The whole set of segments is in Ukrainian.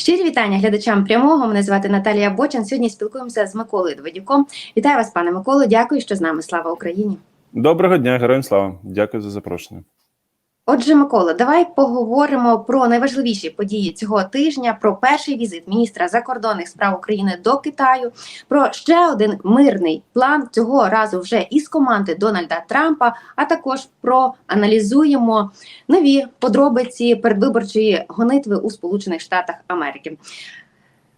Щирі вітання глядачам прямого. Мене звати Наталія Бочан. Сьогодні спілкуємося з Миколою Дводюком. Вітаю вас, пане Миколо. Дякую, що з нами. Слава Україні. Доброго дня, героям слава. Дякую за запрошення. Отже, Микола, давай поговоримо про найважливіші події цього тижня: про перший візит міністра закордонних справ України до Китаю, про ще один мирний план цього разу вже із команди Дональда Трампа. А також проаналізуємо нові подробиці передвиборчої гонитви у Сполучених Штатах Америки.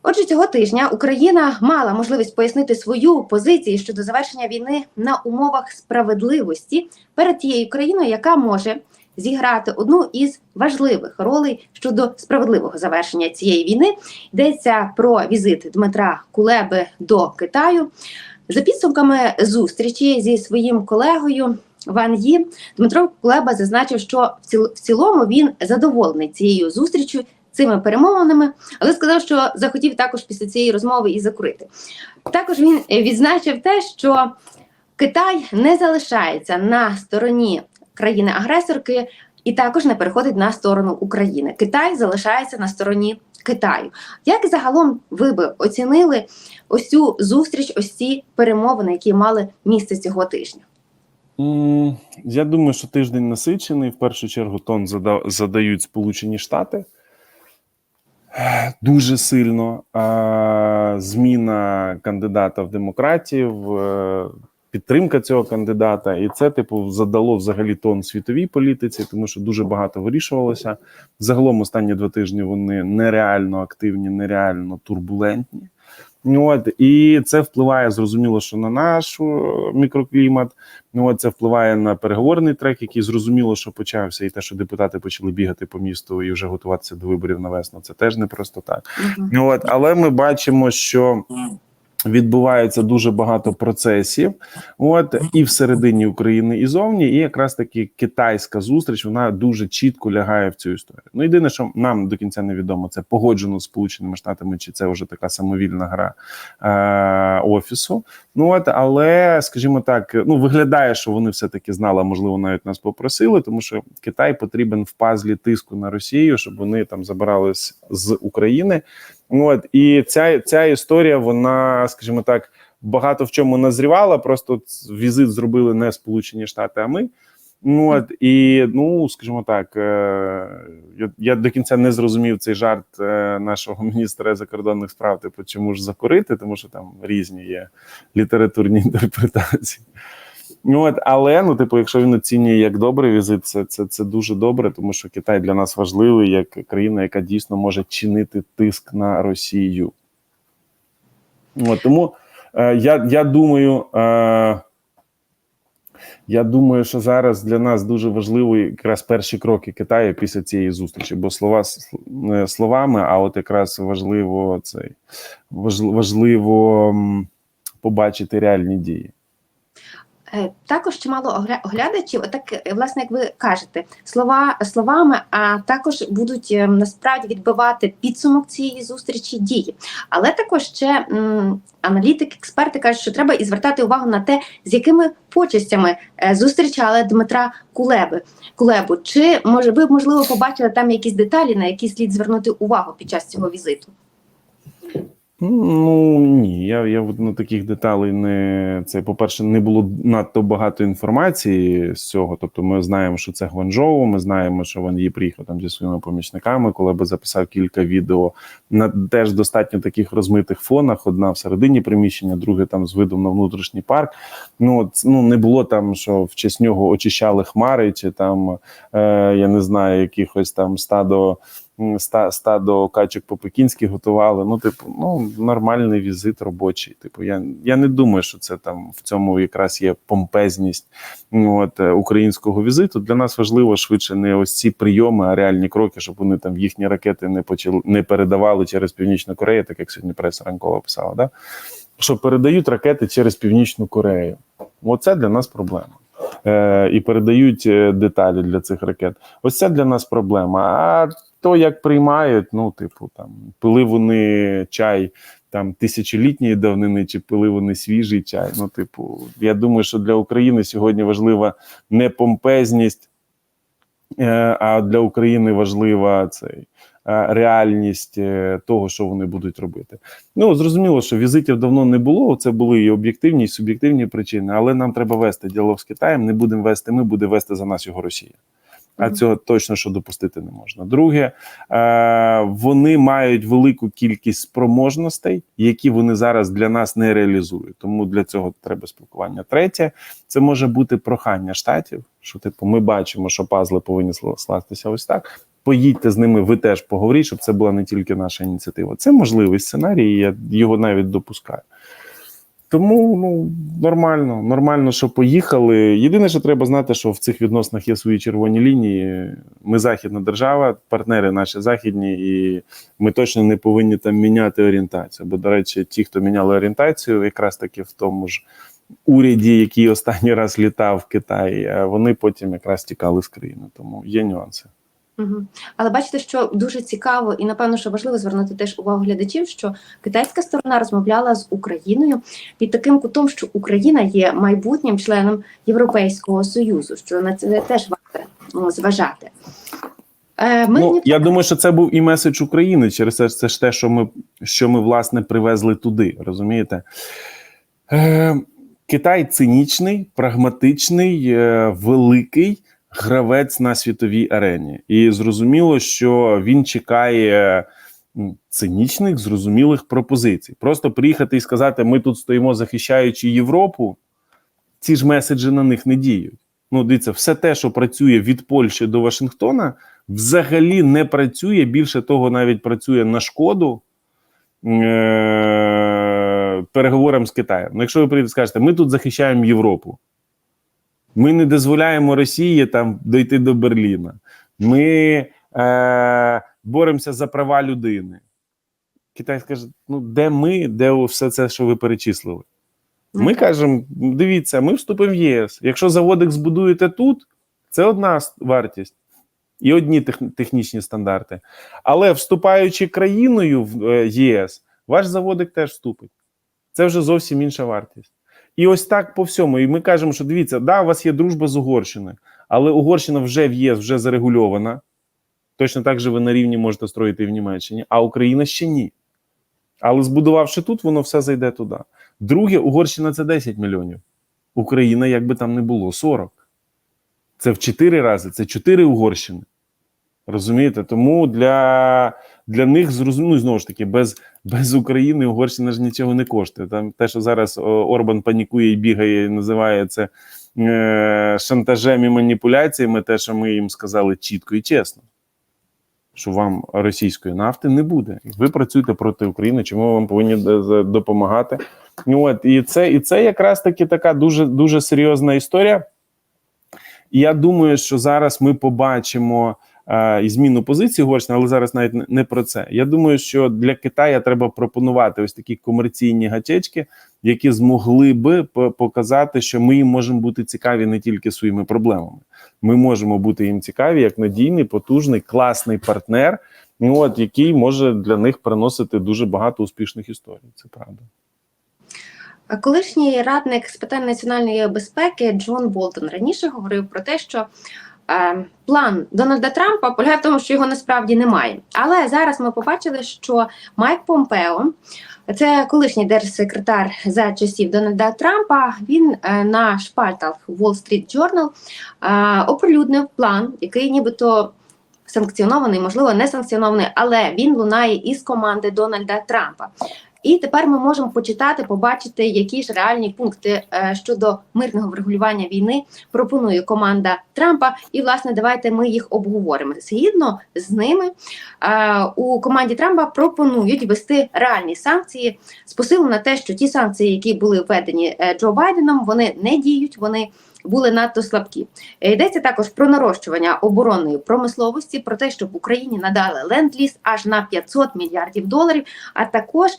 Отже, цього тижня Україна мала можливість пояснити свою позицію щодо завершення війни на умовах справедливості перед тією країною, яка може зіграти одну із важливих ролей щодо справедливого завершення цієї війни. Йдеться про візит Дмитра Кулеби до Китаю. За підсумками зустрічі зі своїм колегою Ван Ї, Дмитро Кулеба зазначив, що в цілому він задоволений цією зустрічю. Цими перемовинами, але сказав, що захотів також після цієї розмови і закурити. Також він відзначив те, що Китай не залишається на стороні країни-агресорки і також не переходить на сторону України. Китай залишається на стороні Китаю. Як загалом ви би оцінили ось цю зустріч, ось ці перемовини, які мали місце цього тижня? Я думаю, що тиждень насичений. В першу чергу тон зада- задають Сполучені Штати дуже сильно. Зміна кандидата в демократів, е, підтримка цього кандидата, і це, типу, задало взагалі тон світовій політиці, тому що дуже багато вирішувалося. Загалом останні два тижні вони нереально активні, нереально турбулентні. Ну, От і це впливає зрозуміло, що на наш мікроклімат. Ну от це впливає на переговорний трек, який зрозуміло, що почався, і те, що депутати почали бігати по місту і вже готуватися до виборів на весну. Це теж не просто так. Ну, От, але ми бачимо, що відбувається дуже багато процесів, от і всередині України, і зовні, і якраз таки китайська зустріч вона дуже чітко лягає в цю історію. Ну єдине, що нам до кінця не відомо, це погоджено з Сполученими Штатами, чи це вже така самовільна гра е- офісу. Ну от, але скажімо так, ну виглядає, що вони все таки знали, можливо, навіть нас попросили, тому що Китай потрібен в пазлі тиску на Росію, щоб вони там забирались з України. От і ця, ця історія, вона, скажімо так, багато в чому назрівала. Просто візит зробили не Сполучені Штати, а ми. Ну от і ну, скажімо так, е, я, я до кінця не зрозумів цей жарт е, нашого міністра закордонних справ. Типу, чому ж закурити, тому що там різні є літературні інтерпретації. Ну, от, але ну, типу, якщо він оцінює як добрий візит, це, це, це дуже добре, тому що Китай для нас важливий як країна, яка дійсно може чинити тиск на Росію. От, тому е, я, я думаю. Е, я думаю, що зараз для нас дуже важливі якраз перші кроки Китаю після цієї зустрічі, бо слова не словами, а от якраз важливо цей важливо, важливо побачити реальні дії. Е, Також чимало огля- оглядачів, так е, власне, як ви кажете, слова словами, а також будуть е, насправді відбивати підсумок цієї зустрічі дії. Але також ще аналітики, експерти кажуть, що треба і звертати увагу на те, з якими почестями е, зустрічали Дмитра Кулеби. Кулебу. Чи може ви можливо побачили там якісь деталі, на які слід звернути увагу під час цього візиту? Ну ні, я, я на таких деталей не це. По-перше, не було надто багато інформації з цього. Тобто, ми знаємо, що це Гванчжоу, Ми знаємо, що він її приїхав там зі своїми помічниками, коли би записав кілька відео на теж достатньо таких розмитих фонах. Одна всередині приміщення, друге там з видом на внутрішній парк. Ну от, ну не було там, що в честь нього очищали хмари, чи там е, я не знаю, якихось там стадо стадо качок по-пекінськи готували. Ну, типу, ну нормальний візит робочий. Типу, я, я не думаю, що це там в цьому якраз є помпезність ну, от, е, українського візиту. Для нас важливо швидше не ось ці прийоми, а реальні кроки, щоб вони там їхні ракети не почали не передавали через Північну Корею, так як сьогодні преса ранкова писала. Да? Що передають ракети через Північну Корею. Оце для нас проблема. Е, і передають е, деталі для цих ракет. Ось це для нас проблема. А то, як приймають, ну, типу, там пили вони чай там тисячолітньої давнини, чи пили вони свіжий чай. Ну, типу, я думаю, що для України сьогодні важлива не помпезність, е, а для України важлива цей е, реальність е, того, що вони будуть робити. Ну зрозуміло, що візитів давно не було. Це були і об'єктивні, і суб'єктивні причини, але нам треба вести діалог з Китаєм. Не будемо вести. Ми буде вести за нас його Росія. А цього точно що допустити не можна. Друге, е, вони мають велику кількість спроможностей, які вони зараз для нас не реалізують. Тому для цього треба спілкування. Третє, це може бути прохання штатів, що типу, ми бачимо, що пазли повинні сла- скластися ось так. Поїдьте з ними, ви теж поговоріть, щоб це була не тільки наша ініціатива. Це можливий сценарій, я його навіть допускаю. Тому ну нормально, нормально, що поїхали. Єдине, що треба знати, що в цих відносинах є свої червоні лінії. Ми західна держава, партнери наші західні, і ми точно не повинні там міняти орієнтацію. Бо, до речі, ті, хто міняли орієнтацію, якраз таки в тому ж уряді, який останній раз літав в Китаї, вони потім якраз тікали з країни. Тому є нюанси. Угу. Але бачите, що дуже цікаво, і напевно, що важливо звернути теж увагу глядачів, що китайська сторона розмовляла з Україною під таким кутом, що Україна є майбутнім членом Європейського союзу, що на це теж варто ну, зважати. Е, ми Ну, я думаю, що це був і меседж України. Через це це ж те, що ми, що ми власне привезли туди. Розумієте? Е, Китай цинічний, прагматичний, е, великий гравець на світовій арені. І зрозуміло, що він чекає цинічних, зрозумілих пропозицій. Просто приїхати і сказати: ми тут стоїмо, захищаючи Європу. Ці ж меседжі на них не діють. Ну, дивіться, все те, що працює від Польщі до Вашингтона, взагалі не працює. Більше того, навіть працює на шкоду е- переговорам з Китаєм. Ну, якщо ви прийдете скажете, ми тут захищаємо Європу, ми не дозволяємо Росії там дойти до Берліна, ми е- боремося за права людини. Китай скаже: ну де ми, де все це, що ви перечислили? Ми кажемо: дивіться, ми вступимо в ЄС. Якщо заводик збудуєте тут, це одна вартість і одні тех, технічні стандарти. Але вступаючи країною в е, ЄС, ваш заводик теж вступить. Це вже зовсім інша вартість. І ось так по всьому. І ми кажемо, що дивіться, да, у вас є дружба з Угорщиною, але Угорщина вже в ЄС вже зарегульована. Точно так же ви на рівні можете строїти і в Німеччині, а Україна ще ні. Але збудувавши тут, воно все зайде туди. Друге, Угорщина це 10 мільйонів. Україна, як би там не було, 40. Це в 4 рази, це 4 Угорщини. Розумієте? Тому для для них зрозуміло, знову ж таки, без без України Угорщина ж нічого не коштує. Там те, що зараз Орбан панікує і бігає, і називає це е, шантажем і маніпуляціями, те, що ми їм сказали чітко і чесно. Що вам російської нафти не буде. Ви працюєте проти України, чому ми вам повинні д- допомагати? Ну, От і це, і це якраз таки така дуже дуже серйозна історія. Я думаю, що зараз ми побачимо е, і зміну позиції Угорщини, але зараз навіть не- про це. Я думаю, що для Китаю треба пропонувати ось такі комерційні гачечки, які змогли би показати, що ми їм можемо бути цікаві не тільки своїми проблемами. Ми можемо бути їм цікаві як надійний, потужний, класний партнер, ну, от який може для них приносити дуже багато успішних історій. Це правда. Колишній радник з питань національної безпеки Джон Болтон раніше говорив про те, що е, план Дональда Трампа полягає в тому, що його насправді немає. Але зараз ми побачили, що Майк Помпео, це колишній держсекретар за часів Дональда Трампа, він е, на шпальтах Wall Street Journal е, оприлюднив план, який нібито. Санкціонований, можливо, не санкціонований, але він лунає із команди Дональда Трампа. І тепер ми можемо почитати, побачити, які ж реальні пункти е, щодо мирного врегулювання війни пропонує команда Трампа. І власне давайте ми їх обговоримо. Згідно з ними е, у команді Трампа пропонують ввести реальні санкції з посилом на те, що ті санкції, які були введені е, Джо Байденом, вони не діють. Вони були надто слабкі. Е, Йдеться також про нарощування оборонної промисловості, про те, щоб Україні надали ленд-ліз аж на 500 мільярдів доларів, а також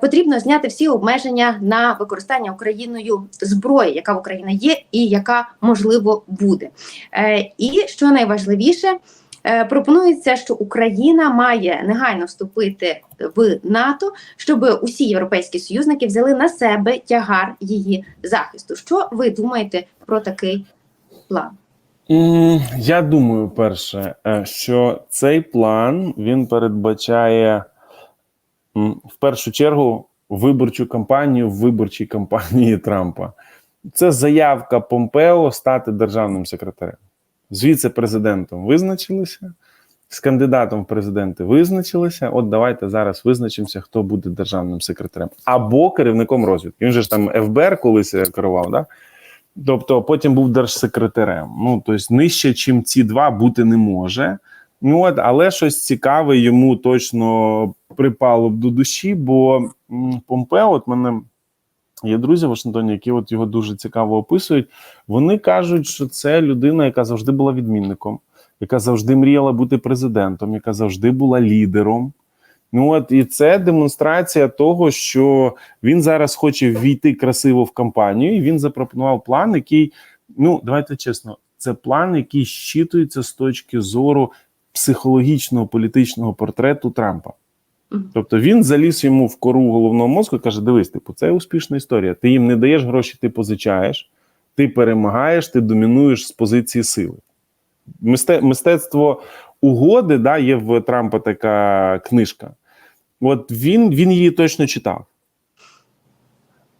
потрібно зняти всі обмеження на використання Україною зброї, яка в Україні є, і яка можливо буде. Е, і що найважливіше. е, Пропонується, що Україна має негайно вступити в НАТО, щоб усі європейські союзники взяли на себе тягар її захисту. Що ви думаєте про такий план? Я думаю, перше, е, що цей план він передбачає в першу чергу виборчу кампанію в виборчій кампанії Трампа. Це заявка Помпео стати державним секретарем. Звідси президентом визначилися, з кандидатом в президенти визначилися. От давайте зараз визначимося, хто буде державним секретарем або керівником розвідки. Він же ж там ФБР колись керував, да? Тобто потім був держсекретарем. Ну тобто нижче, чим ці два бути не може. Ну от, але щось цікаве йому точно припало б до душі, бо Помпео, от мене є друзі в Вашингтоні, які от його дуже цікаво описують. Вони кажуть, що це людина, яка завжди була відмінником, яка завжди мріяла бути президентом, яка завжди була лідером. Ну от і це демонстрація того, що він зараз хоче ввійти красиво в кампанію. і Він запропонував план, який, ну давайте чесно, це план, який щитується з точки зору психологічного політичного портрету Трампа. Тобто він заліз йому в кору головного мозку і каже: Дивись, типу, це успішна історія. Ти їм не даєш гроші, ти позичаєш, ти перемагаєш, ти домінуєш з позиції сили. Мисте- Мистецтво угоди, да, є в Трампа така книжка. От він, він її точно читав.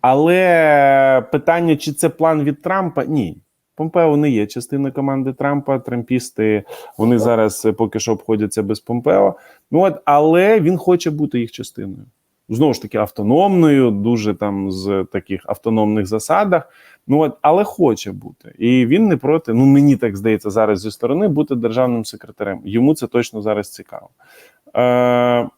Але питання, чи це план від Трампа? Ні. Помпео не є частиною команди Трампа. Трампісти вони зараз е, поки що обходяться без Помпео. Ну от, але він хоче бути їх частиною. Знову ж таки, автономною, дуже там з таких автономних засадах. Ну от, але хоче бути. І він не проти. Ну мені так здається, зараз зі сторони бути державним секретарем. Йому це точно зараз цікаво. Е,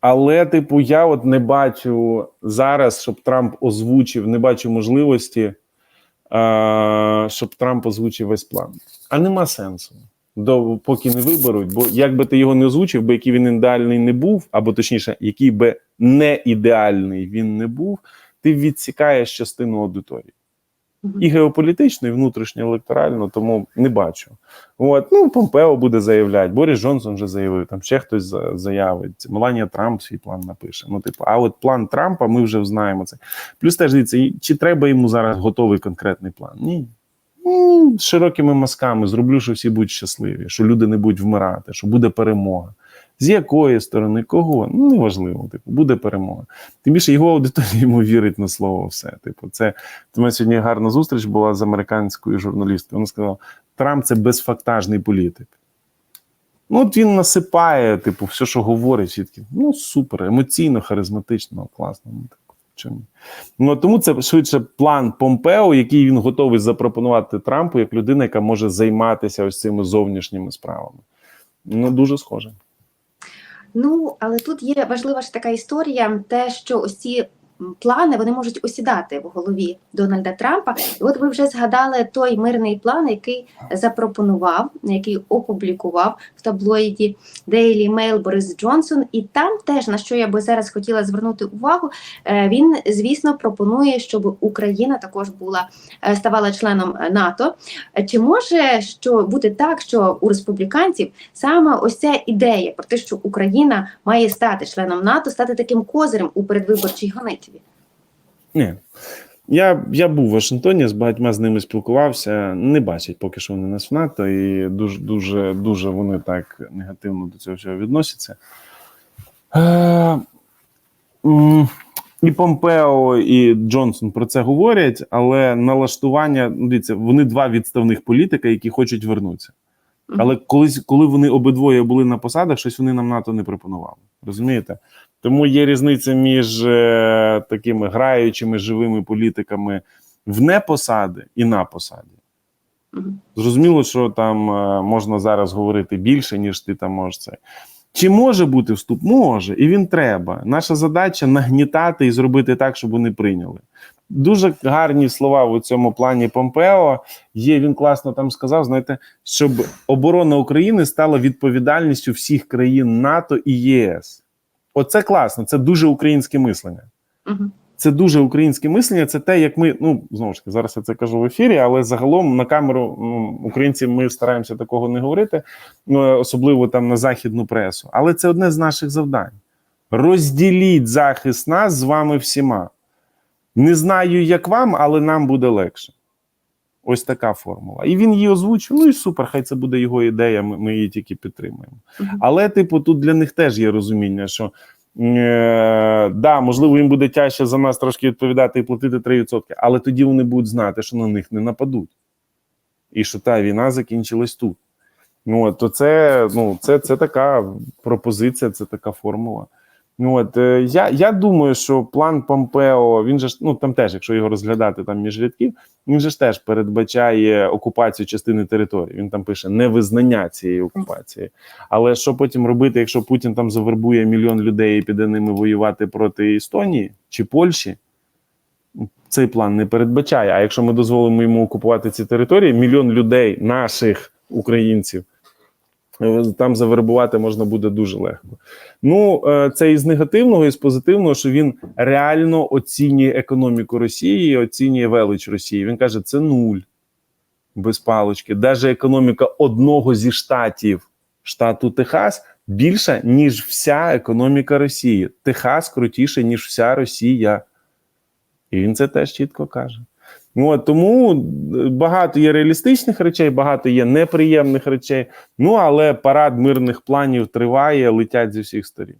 але, типу, я от не бачу зараз, щоб Трамп озвучив, не бачу можливості, щоб Трамп озвучив весь план. А нема сенсу. До, поки не виберуть, бо як би ти його не озвучив, бо який він ідеальний не був, або точніше, який би не ідеальний він не був, ти відсікаєш частину аудиторії. І геополітично, і внутрішньо електорально, тому не бачу. От, ну, Помпео буде заявляти, Борис Джонсон вже заявив, там ще хтось заявить, Меланія Трамп свій план напише. Ну, типу, а от план Трампа ми вже знаємо це. Плюс теж дивіться, чи треба йому зараз готовий конкретний план? Ні. Ну, широкими мазками зроблю, що всі будуть щасливі, що люди не будуть вмирати, що буде перемога. З якої сторони, кого? Ну, неважливо, типу, буде перемога. Тим більше його аудиторія йому вірить на слово все. Типу, це у мене сьогодні гарна зустріч була з американською журналісткою. Вона сказала: Трамп це безфактажний політик. Ну, от він насипає, типу, все, що говорить, всі такі, ну супер, емоційно, харизматично, класно. Ну, так, чому? Ну, тому це швидше план Помпео, який він готовий запропонувати Трампу як людина, яка може займатися ось цими зовнішніми справами. Ну, дуже схоже. Ну, але тут є важлива ж така історія, те, що ось ці плани вони можуть осідати в голові Дональда Трампа. І от ви вже згадали той мирний план, який запропонував, який опублікував в таблоїді Daily Mail Борис Джонсон. І там теж на що я би зараз хотіла звернути увагу, е, він звісно пропонує, щоб Україна також була е, ставала членом НАТО. Чи може що бути так, що у республіканців саме ось ця ідея про те, що Україна має стати членом НАТО, стати таким козирем у передвиборчій гонитві? Ні. Я, я був в Вашингтоні, з багатьма з ними спілкувався. Не бачать поки що вони нас в НАТО, і дуже, дуже, дуже вони так негативно до цього всього відносяться. Е, і Помпео, і Джонсон про це говорять, але налаштування, ну, дивіться, вони два відставних політика, які хочуть вернутися. Але колись, коли вони обидвоє були на посадах, щось вони нам НАТО не пропонували. Розумієте? Тому є різниця між е, такими граючими живими політиками в непосади і на посаді. Зрозуміло, що там е, можна зараз говорити більше, ніж ти там можеш це. Чи може бути вступ? Може, і він треба. Наша задача нагнітати і зробити так, щоб вони прийняли. Дуже гарні слова у цьому плані Помпео. Є він класно там сказав: знаєте, щоб оборона України стала відповідальністю всіх країн НАТО і ЄС. Оце класно, це дуже українське мислення. Мгм. Це дуже українське мислення. Це те, як ми ну знову ж таки зараз я це кажу в ефірі, але загалом на камеру ну, українці ми стараємося такого не говорити, ну особливо там на західну пресу. Але це одне з наших завдань. Розділіть захист нас з вами всіма. Не знаю, як вам, але нам буде легше. Ось така формула. І він її озвучив. Ну і супер, хай це буде його ідея. Ми, ми її тільки підтримуємо. Мгм. Але, типу, тут для них теж є розуміння, що е, да, можливо, їм буде тяжче за нас трошки відповідати і платити 3%, але тоді вони будуть знати, що на них не нападуть. І що та війна закінчилась тут. Ну, от, то це, ну, це, це така пропозиція, це така формула. От, е, я, я думаю, що план Помпео, він же ж, ну там теж, якщо його розглядати там між рядків, він же ж теж передбачає окупацію частини території. Він там пише невизнання цієї окупації. Але що потім робити, якщо Путін там завербує мільйон людей і піде ними воювати проти Естонії чи Польщі? Цей план не передбачає. А якщо ми дозволимо йому окупувати ці території, мільйон людей, наших українців, там завербувати можна буде дуже легко. Ну, е, це із негативного, і з позитивного, що він реально оцінює економіку Росії, оцінює велич Росії. Він каже, це нуль без палочки. Навіть економіка одного зі штатів штату Техас більша, ніж вся економіка Росії. Техас крутіше, ніж вся Росія. І він це теж чітко каже. Ну, от, тому багато є реалістичних речей, багато є неприємних речей. Ну але парад мирних планів триває, летять зі всіх сторін.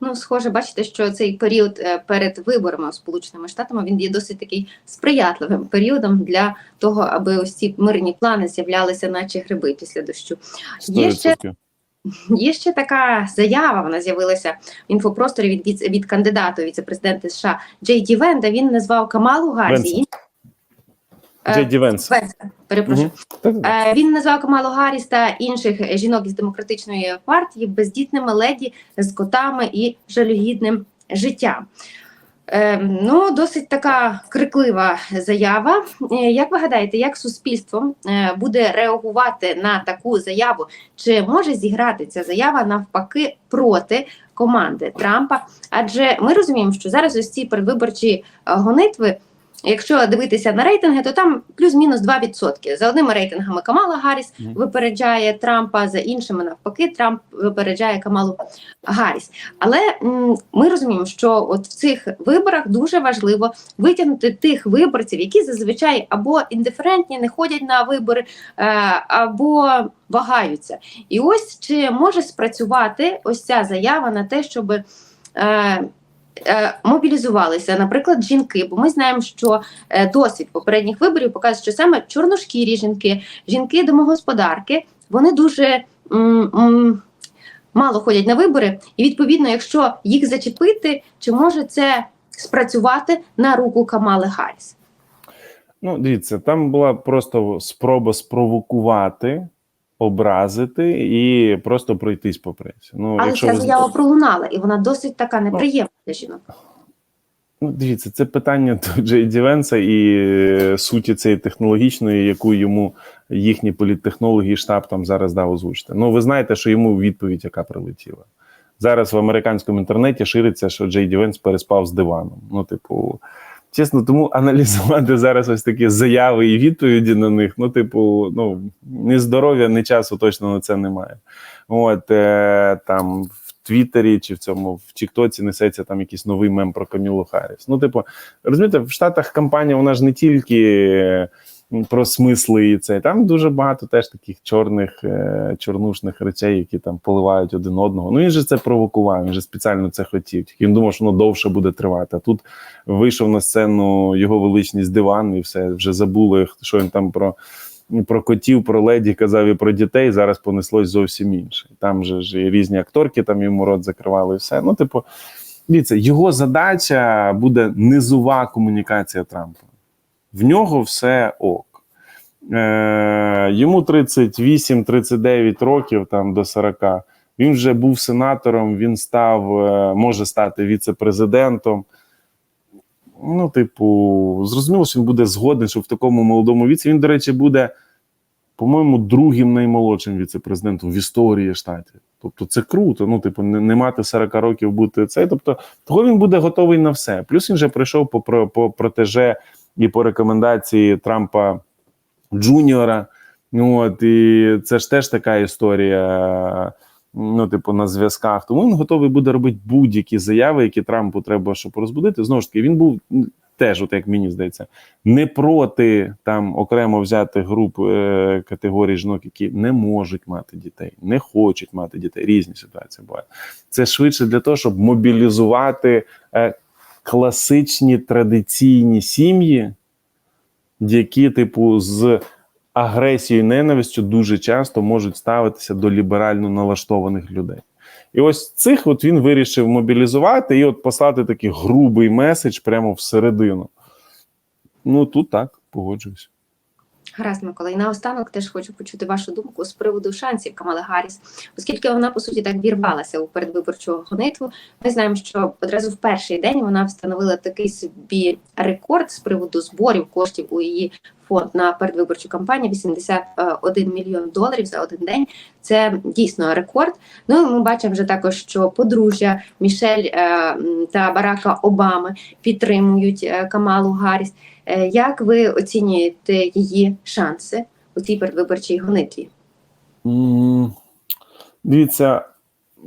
Ну, схоже, бачите, що цей період е, перед виборами у Сполученими Штатами він є досить такий сприятливим періодом для того, аби ось ці мирні плани з'являлися, наче гриби після дощу. Є ще 100%. Є ще така заява. Вона з'явилася в інфопросторі від від, від кандидата віце-президенти США Джей Ді Венда. Він назвав Камалу Гаррі. Венса. Е, Джей Ді Венс. Перепрошую. Е, Він назвав Камалу Гарріс та інших жінок із демократичної партії бездітними леді з котами і жалюгідним життям. Е, ну, досить така криклива заява. Як ви гадаєте, як суспільство буде реагувати на таку заяву? Чи може зіграти ця заява навпаки проти команди Трампа? Адже ми розуміємо, що зараз ось ці передвиборчі гонитви. Якщо дивитися на рейтинги, то там плюс-мінус 2%. За одними рейтингами Камала Гарріс випереджає Трампа, за іншими навпаки, Трамп випереджає Камалу Гарріс. Але м, ми розуміємо, що от в цих виборах дуже важливо витягнути тих виборців, які зазвичай або індиферентні, не ходять на вибори, е, або вагаються. І ось чи може спрацювати ось ця заява на те, щоб. Е, Мобілізувалися, наприклад, жінки, бо ми знаємо, що е, досвід попередніх виборів показує, що саме чорношкірі жінки, жінки домогосподарки, вони дуже мало ходять на вибори, і відповідно, якщо їх зачепити, чи може це спрацювати на руку Камали Гарріс? Ну, дивіться, там була просто спроба спровокувати, образити і просто пройтись по пресі. Ну, Але якщо ця ви... заява пролунала, і вона досить така неприємна для жінок. Ну, дивіться, це питання до Джей Ді Венса і е, суті цієї технологічної, яку йому їхні політтехнологи і штаб там зараз дав озвучити. Ну, ви знаєте, що йому відповідь, яка прилетіла. Зараз в американському інтернеті шириться, що Джей Ді Венс переспав з диваном. Ну, типу, чесно, тому аналізувати зараз ось такі заяви і відповіді на них. Ну, типу, ну ні здоров'я, ні часу точно на це немає. От е, там Твіттері чи в цьому в Тіктоці несеться там якийсь новий мем про Камілу Харріс. Ну, типу, розумієте, в Штатах кампанія вона ж не тільки про смисли і це. Там дуже багато теж таких чорних, е, чорнушних речей, які там поливають один одного. Ну він же це провокував, він же спеціально це хотів. Тільки він думав, що воно довше буде тривати. А тут вийшов на сцену його величність диван, і все вже забули, що він там про. Про котів, про леді казав і про дітей. Зараз понеслось зовсім інше. Там же ж і різні акторки там йому рот закривали, і все. Ну, типу, дивіться, його задача буде низова комунікація Трампа. В нього все ок. Е, йому 38-39 років там до 40. Він вже був сенатором, він став, е, може стати віце-президентом. Ну, типу, зрозуміло, що він буде згоден, що в такому молодому віці. Він, до речі, буде, по-моєму, другим наймолодшим віце-президентом в історії штатів. Тобто це круто. Ну, типу, не, не мати 40 років бути цей. Тобто, того він буде готовий на все. Плюс він вже прийшов по, про- по протеже і по рекомендації Трампа Джуніора. Ну, от, і це ж теж така історія. Ну, типу, на зв'язках. Тому він готовий буде робити будь-які заяви, які Трампу треба, щоб розбудити. Знову ж таки, він був теж, от як мені здається, не проти там окремо взятих груп е, категорій жінок, які не можуть мати дітей, не хочуть мати дітей. Різні ситуації бувають. Це швидше для того, щоб мобілізувати е, класичні традиційні сім'ї, які, типу, з агресією і ненавистю дуже часто можуть ставитися до ліберально налаштованих людей. І ось цих от він вирішив мобілізувати і от послати такий грубий меседж прямо всередину. Ну тут так, погоджуюсь. Гаразд, Микола. І наостанок теж хочу почути вашу думку з приводу шансів Камали Гарріс, оскільки вона по суті так вірвалася у передвиборчу гонитву. Ми знаємо, що одразу в перший день вона встановила такий собі рекорд з приводу зборів коштів у її фонд на передвиборчу кампанію 81 мільйон доларів за один день. Це дійсно рекорд. Ну ми бачимо вже також, що подружжя Мішель е, та Барака Обами підтримують е, Камалу Гарріс. Е, Як ви оцінюєте її шанси у цій передвиборчій гонитві? М, Дивіться,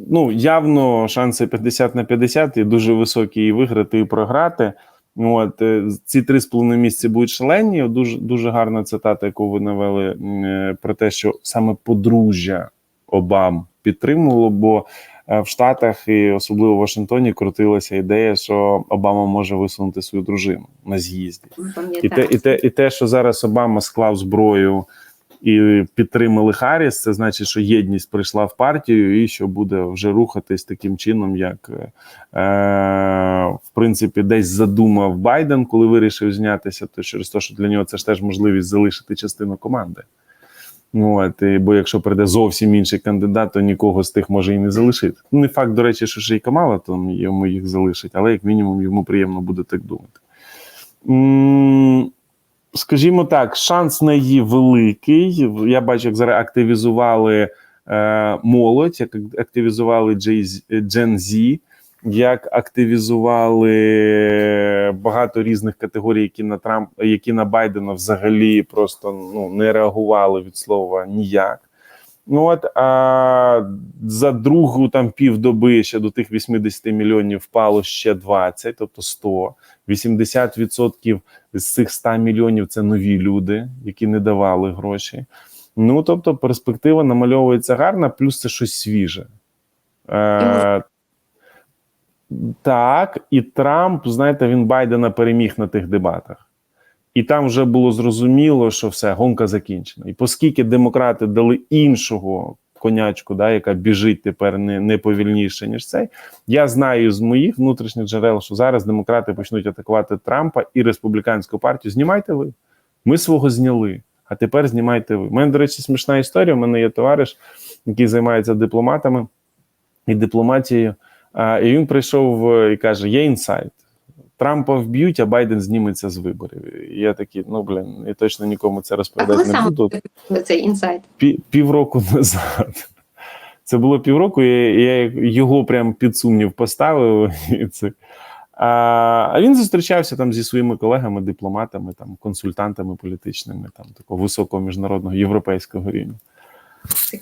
ну явно шанси 50 на 50 і дуже високі і виграти, і програти. От е, ці три з половиною місяці будуть шалені. Дуже дуже гарна цитата, яку ви навели е, про те, що саме подружжя Обам підтримувало, бо е, в Штатах і особливо в Вашингтоні крутилася ідея, що Обама може висунути свою дружину на з'їзді. І те, і те, і те, що зараз Обама склав зброю і підтримали Харріс, це значить, що єдність прийшла в партію, і що буде вже рухатись таким чином, як е, в принципі десь задумав Байден, коли вирішив знятися, то через те, що для нього це ж теж можливість залишити частину команди. От, і, бо якщо прийде зовсім інший кандидат, то нікого з тих може і не залишити. Ну, не факт, до речі, що ще й Камала там йому їх залишить, але як мінімум йому приємно буде так думати. Скажімо так, шанс на її великий. Я бачу, як зараз активізували е, молодь, як активізували Gen Z, як активізували багато різних категорій, які на Трамп, які на Байдена взагалі просто ну, не реагували від слова ніяк. Ну от а за другу там півдоби ще до тих 80 мільйонів впало ще 20, тобто 100. 80% з цих 100 мільйонів це нові люди, які не давали гроші. Ну тобто, перспектива намальовується гарна, плюс це щось свіже. Е, так, і Трамп, знаєте, він Байдена переміг на тих дебатах. І там вже було зрозуміло, що все, гонка закінчена. І оскільки демократи дали іншого конячку, да, яка біжить тепер не, не повільніше, ніж цей, я знаю з моїх внутрішніх джерел, що зараз демократи почнуть атакувати Трампа і республіканську партію. Знімайте ви. Ми свого зняли, а тепер знімайте ви. У мене, до речі, смішна історія. У мене є товариш, який займається дипломатами і дипломатією. А, і він прийшов е, і каже: є інсайт. Трампа вб'ють, а Байден зніметься з виборів. І я такий, ну блін, я точно нікому це розповідати не буду. цей інсайт? Півроку назад. Це було півроку, і я його прям під сумнів поставив. І це. А, а він зустрічався там зі своїми колегами, дипломатами, там, консультантами політичними, там такого високого міжнародного європейського рівня.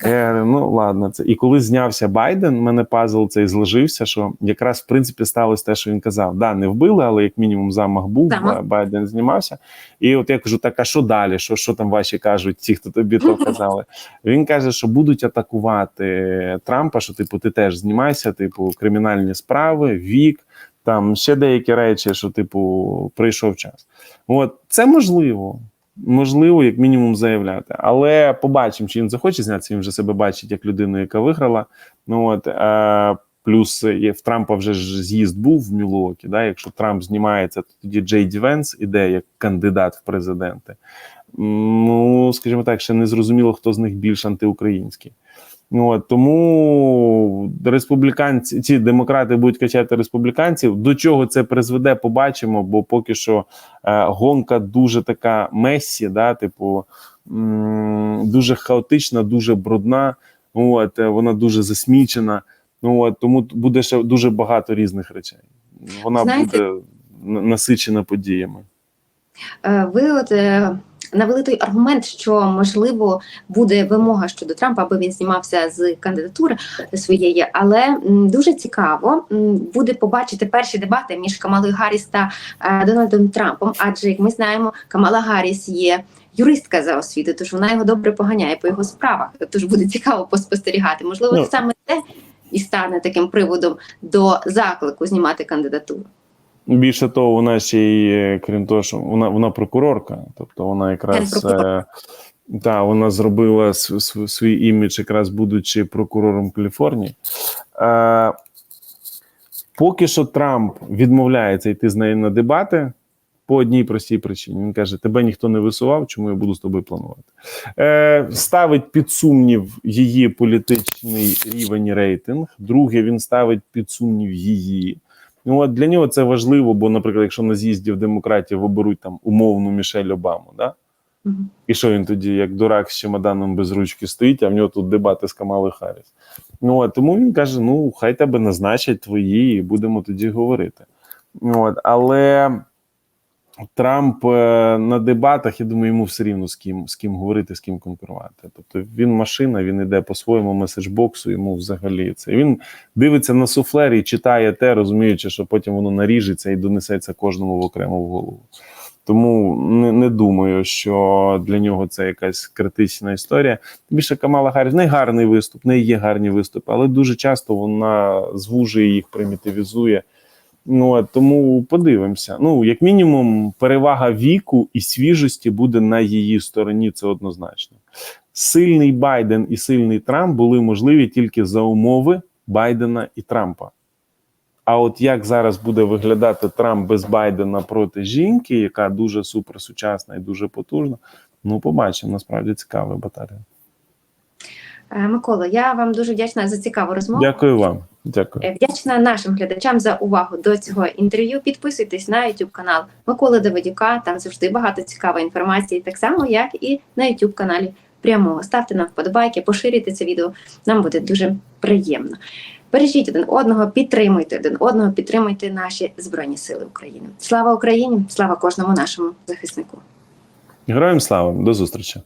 Е, ну ладно, це і коли знявся Байден, в мене пазл цей зложився, що якраз в принципі сталося те, що він казав. Да, не вбили, але як мінімум замах був. Ба- Байден знімався. І от я кажу: так, а що далі? Що, що там ваші кажуть, ті, хто тобі то казали? Він каже, що будуть атакувати Трампа, що типу ти теж знімайся, типу, кримінальні справи, вік. Там ще деякі речі, що, типу, прийшов час. От це можливо можливо, як мінімум, заявляти. Але побачимо, чи він захоче знятися. Він вже себе бачить як людину, яка виграла. Ну от е, плюс є в Трампа вже ж з'їзд був в Мілуокі. Да? Якщо Трамп знімається, то тоді Джей Дівенс іде як кандидат в президенти. Ну, скажімо так, ще не зрозуміло, хто з них більш антиукраїнський. Ну, от, тому республіканці, ці демократи будуть качати республіканців. До чого це призведе, побачимо, бо поки що е, гонка дуже така месі, да, типу, м, дуже хаотична, дуже брудна. Ну, От, е, вона дуже засмічена. Ну, от, тому буде ще дуже багато різних речей. Вона Знаєте- буде насичена подіями. Е, Ви от е, навели той аргумент, що можливо буде вимога щодо Трампа, аби він знімався з кандидатури своєї. Але дуже цікаво буде побачити перші дебати між Камалою Гарріс та е, Дональдом Трампом. Адже як ми знаємо, Камала Гарріс є. Юристка за освітою, тож вона його добре поганяє по його справах. Тож буде цікаво поспостерігати. Можливо, Ну. саме це і стане таким приводом до заклику знімати кандидатуру. Більше того, вона ще й, крім того, що вона, вона прокурорка, тобто вона якраз е, та, вона зробила св- св- свій імідж, якраз будучи прокурором Каліфорнії. Е, поки що Трамп відмовляється йти з нею на дебати по одній простій причині. Він каже: тебе ніхто не висував, чому я буду з тобою планувати. Е, ставить під сумнів її політичний рівень рейтинг. Друге, він ставить під сумнів її. Ну, от для нього це важливо, бо, наприклад, якщо на з'їзді в демократії виберуть там умовну Мішель Обаму, да? Угу. і що він тоді, як дурак з чемоданом без ручки стоїть, а в нього тут дебати з Камалою Харріс. Ну, от, тому він каже: ну, хай тебе назначать твої, і будемо тоді говорити. Ну, От, але Трамп е, на дебатах, я думаю, йому все рівно з ким, з ким говорити, з ким конкурувати. Тобто він машина, він іде по своєму меседжбоксу, йому взагалі це. Він дивиться на суфлер і читає те, розуміючи, що потім воно наріжеться і донесеться кожному в окремо в голову. Тому не, не думаю, що для нього це якась критична історія. Більше Камала Гарріс, не гарний виступ, не є гарні виступи, але дуже часто вона звужує їх, примітивізує. Ну от, тому подивимося. Ну, як мінімум, перевага віку і свіжості буде на її стороні. Це однозначно. Сильний Байден і сильний Трамп були можливі тільки за умови Байдена і Трампа. А от як зараз буде виглядати Трамп без Байдена проти жінки, яка дуже суперсучасна і дуже потужна, ну побачимо. Насправді цікава баталія. Е, Микола, я вам дуже вдячна за цікаву розмову. Дякую вам. Дякую. Е, Вдячна нашим глядачам за увагу до цього інтерв'ю. Підписуйтесь на YouTube канал Миколи Давидюка. Там завжди багато цікавої інформації, так само як і на YouTube каналі прямого. Ставте нам вподобайки, поширюйте це відео. Нам буде дуже приємно. Бережіть один одного, підтримуйте один одного, підтримуйте наші збройні сили України. Слава Україні! Слава кожному нашому захиснику! Героям слава, до зустрічі.